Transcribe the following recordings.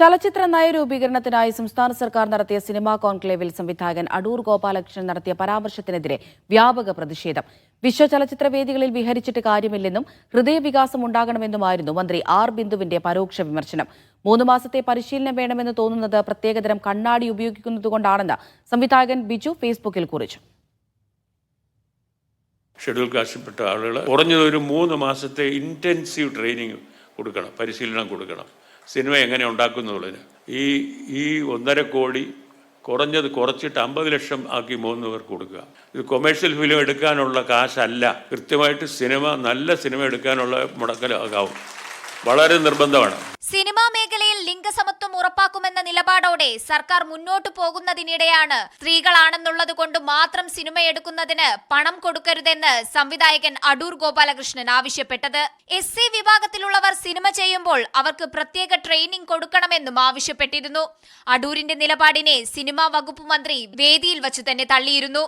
ചലച്ചിത്ര നയരൂപീകരണത്തിനായി സംസ്ഥാന സർക്കാർ നടത്തിയ സിനിമാ കോൺക്ലേവിൽ സംവിധായകൻ അടൂർ ഗോപാലകൃഷ്ണൻ നടത്തിയ പരാമർശത്തിനെതിരെ വ്യാപക പ്രതിഷേധം. വിശ്വ ചലച്ചിത്ര വേദികളിൽ വിഹരിച്ചിട്ട് കാര്യമില്ലെന്നും ഹൃദയവികാസം ഉണ്ടാകണമെന്നുമായിരുന്നു മന്ത്രി ആർ ബിന്ദുവിന്റെ പരോക്ഷ വിമർശനം. മൂന്ന് മാസത്തെ പരിശീലനം വേണമെന്ന് തോന്നുന്നത് പ്രത്യേകതരം കണ്ണാടി ഉപയോഗിക്കുന്നതുകൊണ്ടാണെന്ന് സംവിധായകൻ ബിജു ഫേസ്ബുക്കിൽ കുറിച്ചു. ഷെഡ്യൂൾ കാസ്റ്റിൽപ്പെട്ട ആളുകൾ കുറഞ്ഞത് ഒരു മൂന്ന് മാസത്തെ ഇന്റൻസീവ് ട്രെയിനിങ് കൊടുക്കണം പരിശീലനം കൊടുക്കണം. സിനിമ എങ്ങനെ ഉണ്ടാക്കുന്നുള്ളതിന് ഈ ഈ ഒന്നര കോടി കുറഞ്ഞത് കുറച്ചിട്ട് അമ്പത് ലക്ഷം ആക്കി മൂന്ന് പേർക്ക് കൊടുക്കുക. ഇത് കൊമേഴ്ഷ്യൽ ഫിലിം എടുക്കാനുള്ള കാശല്ല. കൃത്യമായിട്ട് സിനിമ നല്ല സിനിമ എടുക്കാനുള്ള മുടക്കലാകാവും. വളരെ നിർബന്ധമാണ്. സിനിമാ ലിംഗസമത്വം ഉറപ്പാക്കുമെന്ന നിലപാടോടെ സർക്കാർ മുന്നോട്ടു പോകുന്നതിനിടെയാണ് സ്ത്രീകളാണെന്നുള്ളത് കൊണ്ട് മാത്രം സിനിമയെടുക്കുന്നതിന് പണം കൊടുക്കരുതെന്ന് സംവിധായകൻ അടൂർ ഗോപാലകൃഷ്ണൻ ആവശ്യപ്പെട്ടത്. എസ് സി വിഭാഗത്തിലുള്ളവർ സിനിമ ചെയ്യുമ്പോൾ അവർക്ക് പ്രത്യേക ട്രെയിനിംഗ് കൊടുക്കണമെന്നും ആവശ്യപ്പെട്ടിരുന്നു. അടൂരിന്റെ നിലപാടിനെ സിനിമാ വകുപ്പ് മന്ത്രി വേദിയിൽ വച്ചു തന്നെ തള്ളിയിരുന്നു.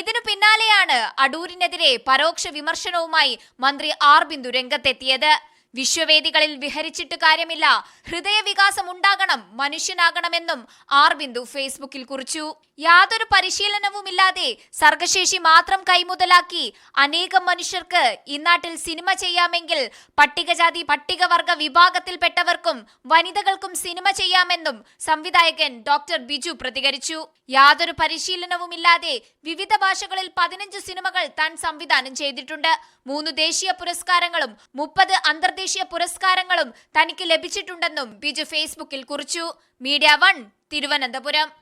ഇതിനു പിന്നാലെയാണ് അടൂരിനെതിരെ പരോക്ഷ വിമർശനവുമായി മന്ത്രി ആർ ബിന്ദു രംഗത്തെത്തിയത്. വിശ്വവേദികളിൽ വിഹരിച്ചിട്ട് കാര്യമില്ല. ഹൃദയവികാസം ഉണ്ടാകണം മനുഷ്യനാകണമെന്നും ആർ ബിന്ദു ഫേസ്ബുക്കിൽ കുറിച്ചു. യാതൊരു പരിശീലനവുമില്ലാതെ സർഗശേഷി മാത്രം കൈമുതലാക്കി അനേകം മനുഷ്യർക്ക് ഇന്നാട്ടിൽ സിനിമ ചെയ്യാമെങ്കിൽ പട്ടികജാതി പട്ടികവർഗ വിഭാഗത്തിൽപ്പെട്ടവർക്കും വനിതകൾക്കും സിനിമ ചെയ്യാമെന്നും സംവിധായകൻ ഡോക്ടർ ബിജു പ്രതികരിച്ചു. യാതൊരു പരിശീലനവുമില്ലാതെ വിവിധ ഭാഷകളിൽ പതിനഞ്ച് സിനിമകൾ താൻ സംവിധാനം ചെയ്തിട്ടുണ്ട്. മൂന്ന് ദേശീയ പുരസ്കാരങ്ങളും മുപ്പത് അന്തർദേശീയ പുരസ്കാരങ്ങളും തനിക്ക് ലഭിച്ചിട്ടുണ്ടെന്നും ബിജു ഫേസ്ബുക്കിൽ കുറിച്ചു. Media one Thiruvananthapuram.